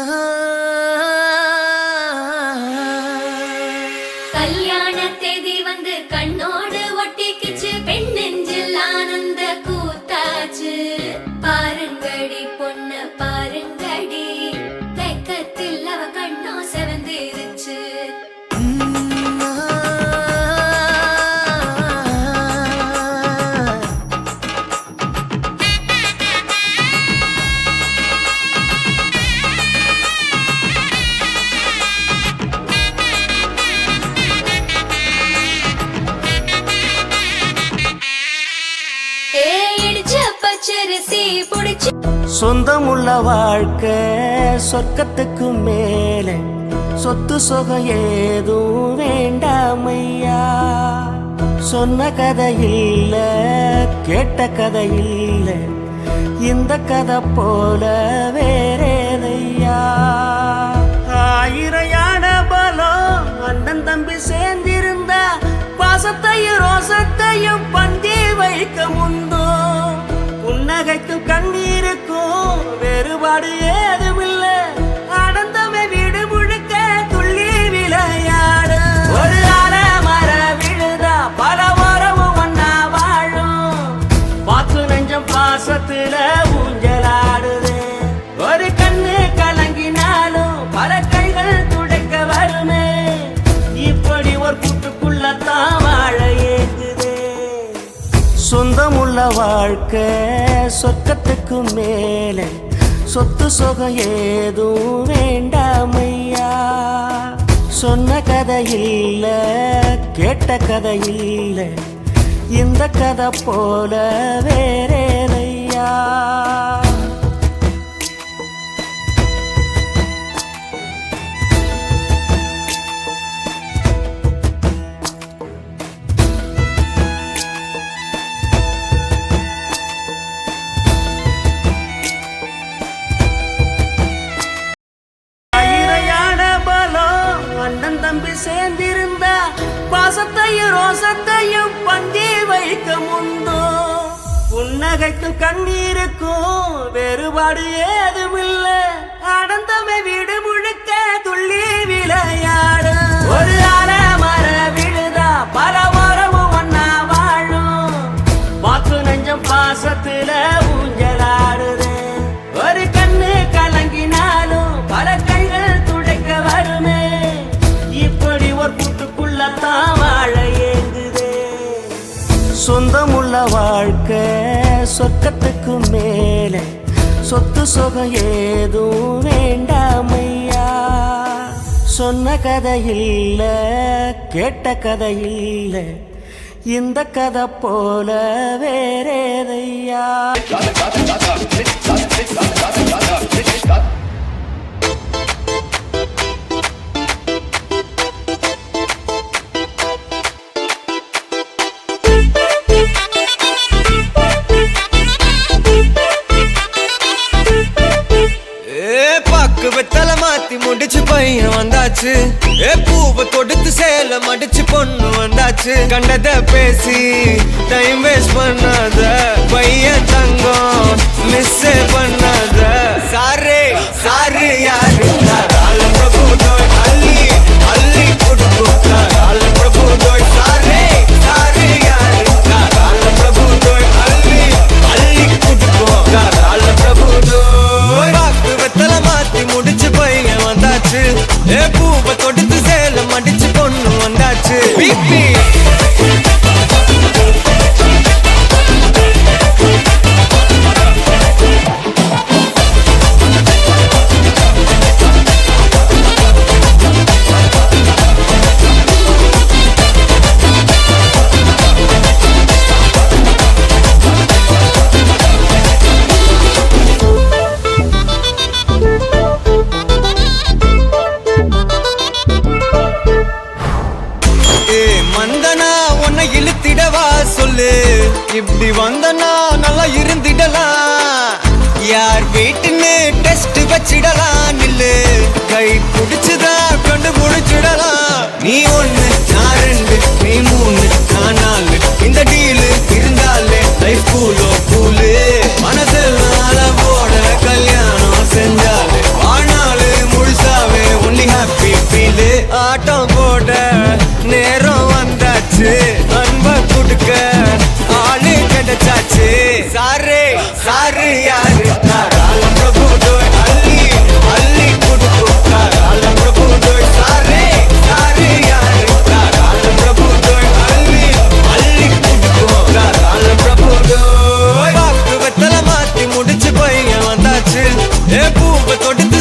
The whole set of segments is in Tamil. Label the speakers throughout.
Speaker 1: uh-huh.
Speaker 2: சொந்தமுள்ள வாழ்க்கை சொர்க்கத்துக்கு மேலே. சொத்து சொகம் ஏதும் வேண்டாமையா? சொன்ன கதை இல்ல கேட்ட கதை இல்ல. இந்த கதை போல வேறேதையா வேறுபாடு ஏதுமில்ல. அனந்தமே வீடு முழுக்க துள்ளி விளையாடு. ஒரு அல மர விழுதா பல உறவும் ஒன்னா வாழும். பாத்து நெஞ்சம் பாசத்துல ஊஞ்சலாடுது. ஒரு கண்ணு கலங்கினாலும் பல கைகள் துடைக்க வருமே. இப்படி ஒரு கூட்டுக்குள்ளத்தான் வாழ சொந்தமுள்ள வாழ்க்கை சொர்க்கத்துக்கு மேலே. சொத்து சொகம் ஏதும் வேண்டாமையா? சொன்ன கதை இல்ல கேட்ட கதை இல்ல இந்த கதை போல வேறேதையா உலகத்துக்கு மேலே சொத்து சொகம் ஏதும் வேண்டாமையா? சொன்ன கதை இல்ல கேட்ட கதை இல்ல இந்த கதை போல வேறேதையா?
Speaker 3: மாத்தி முடிச்சு பையன் வந்தாச்சு. ஏ பூவை தொடுத்து சேல மடிச்சு பொண்ணு வந்தாச்சு. கண்டத பேசி டைம் வேஸ்ட் பண்ணாத. பையன் தங்கம் மிஸ் பண்ணாத. சாரே சாரு யாரு? இப்படி வந்தனா நல்லா இருந்திடலாம். யார் வீட்டுன்னு டெஸ்ட் வச்சிடலாம். நில்லு கை பிடிச்சுதா கண்டு முடிச்சிடலாம் நீ ஒண்ணு நான் ரெண்டு நீ மூணு நான் நாலு. இந்த டீலு இருந்தாலே லைஃப் கூலோ
Speaker 2: கொடுத்து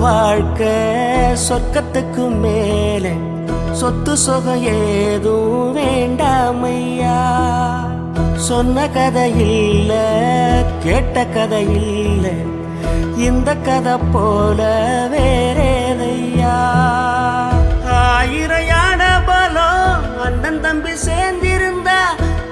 Speaker 2: வாழ்க்கை சொர்க்கத்துக்கு மேலே. சொத்து சொகம் ஏதும் வேண்டாமையா? சொன்ன கதை இல்ல கேட்ட கதை இல்ல. இந்த கதை போல வேறேதையா? ஆயிரையான பலம் அண்ணன் தம்பி சேர்ந்திருந்தா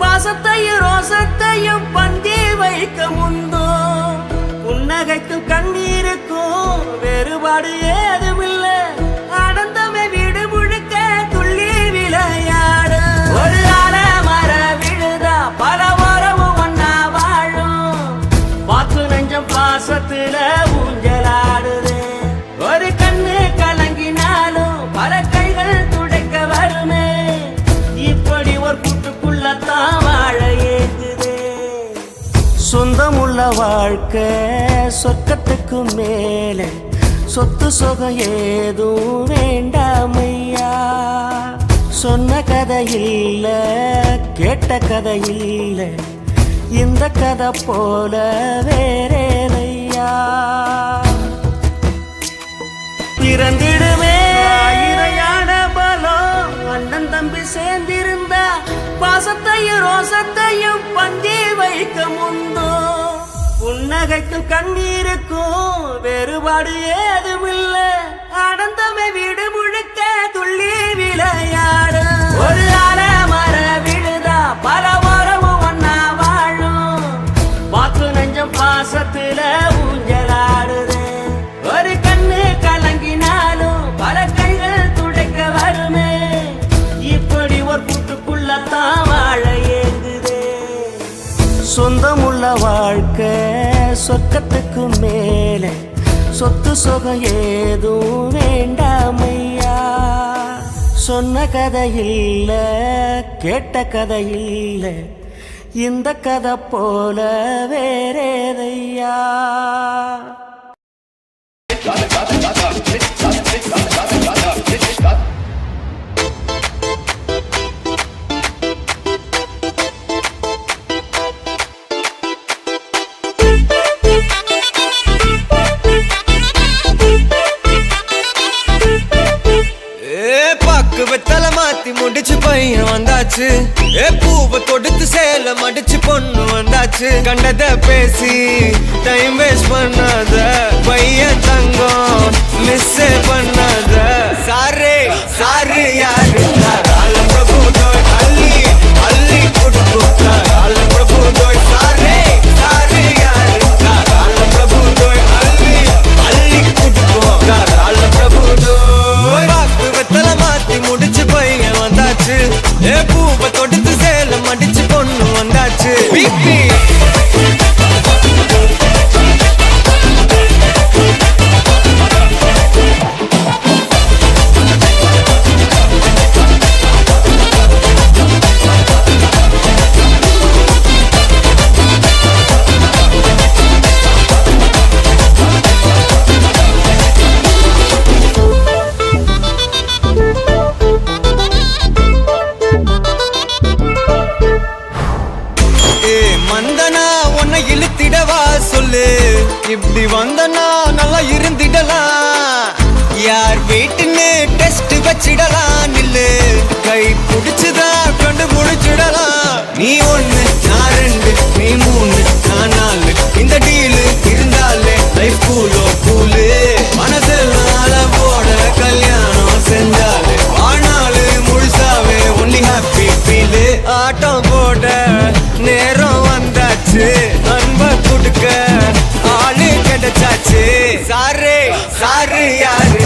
Speaker 2: பாசத்தையும் ரோசத்தையும் பந்தி வைக்க முந்தோ. புன்னகைக்கும் கண்ணி வேறுபாடு ஏதுமில்லை. அடந்தமை வீடு முழுக்க துள்ளி விளையாடு. ஒரு அல மர விழுதா பல உறவும் ஒன்னா வாழும். வாக்கு நெஞ்சம் பாசத்துல ஊஞ்சலாடுது. ஒரு கண்ணு கலங்கினாலும் பல கைகள் துடைக்க வருமே. இப்படி ஒரு கூட்டுக்குள்ளத்தான் வாழ ஏங்குதே. சொந்தமுள்ள வாழ்க்கை சொர்க்கத்துக்கு மேலே. சொத்து சொகம் ஏதும் வேண்டாமையா? சொன்ன கதை இல்ல கேட்ட கதை இல்ல இந்த கதை போல வேறேதையா பிறந்திடுமே. ஆயிரையான பலம் அண்ணன் தம்பி சேர்ந்திருந்தா பாசத்தையும் ரோசத்தையும் பந்தி வைக்க முந்தோ புன்னகைக்கும் கண்ணீருக்கும் வேறுபாடு ஏதுமில்ல. ஆனந்தமே வீடு முழுக்க துள்ளி விளையாடு ஒரு அல மர விழுதா பல உறவும் ஒன்னா வாழும். வாக்கு நெஞ்சம் பாசத்துல ஊஞ்சலாடுது. ஒரு கண்ணு கலங்கினாலும் பல கைகள் துடைக்க வருமே. இப்படி ஒரு கூட்டுக்குள்ளத்தான் வாழ ஏங்குதே. சொர்க்கத்துக்கு மேலே. சொத்து சொகம் ஏதும் வேண்டாமையா? சொன்ன கதை இல்ல கேட்ட கதை இல்ல. இந்த கதை போல வேறேதையா?
Speaker 3: வந்தாச்சு. ஏ பூவை தொடுத்து சேல மடிச்சு பொண்ணு வந்தாச்சு. கண்டத பேசி டைம் வேஸ்ட் பண்ணாத. பையன் தங்கம் மிஸ் பண்ணாத. சாரே சாரு யார் சாரு சாரு யாரு?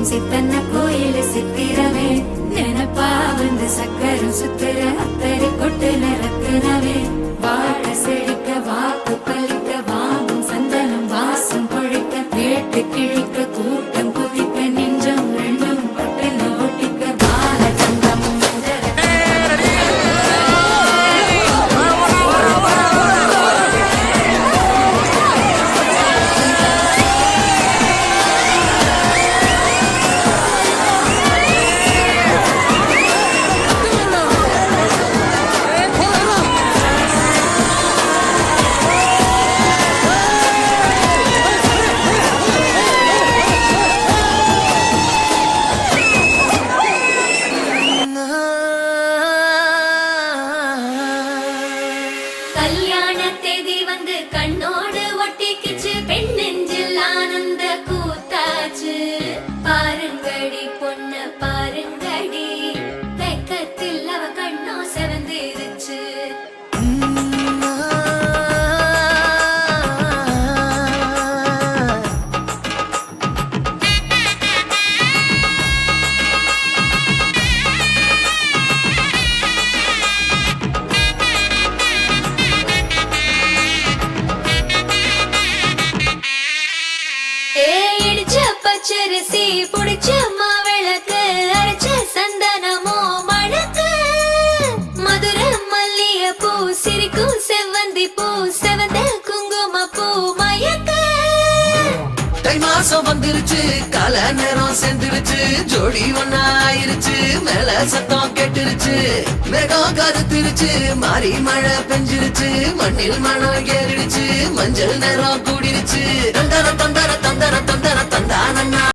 Speaker 4: சிவப்பும் சித்தன்ன கோயில் சித்திரவே நினப்பா வந்து சக்கரம் சுத்துற அத்தரி கொட்டுல
Speaker 5: ரத்தினவே
Speaker 1: பேசி புடிச்ச மாவிளக்கு அரைச்ச சந்தனமோ மணக்கு. மதுர மல்லிய பூ சிரிக்கும் செவ்வந்தி பூ செவந்த குங்கும பூ மயக்க.
Speaker 6: தை மாசம் வந்துருச்சு கால நேரம் சேர்ந்துருச்சு ஜோடி ஒன்னா ஆயிருச்சு மேல சத்தம் கெட்டுருச்சு. மேகம் கருத்துருச்சு மாறி மழை பெஞ்சிருச்சு மண்ணில் மணம் ஏறிடுச்சு மஞ்சள் நேரம் கூடிருச்சு. தந்தர தந்தர தந்தர தந்தர தந்தானண்ணா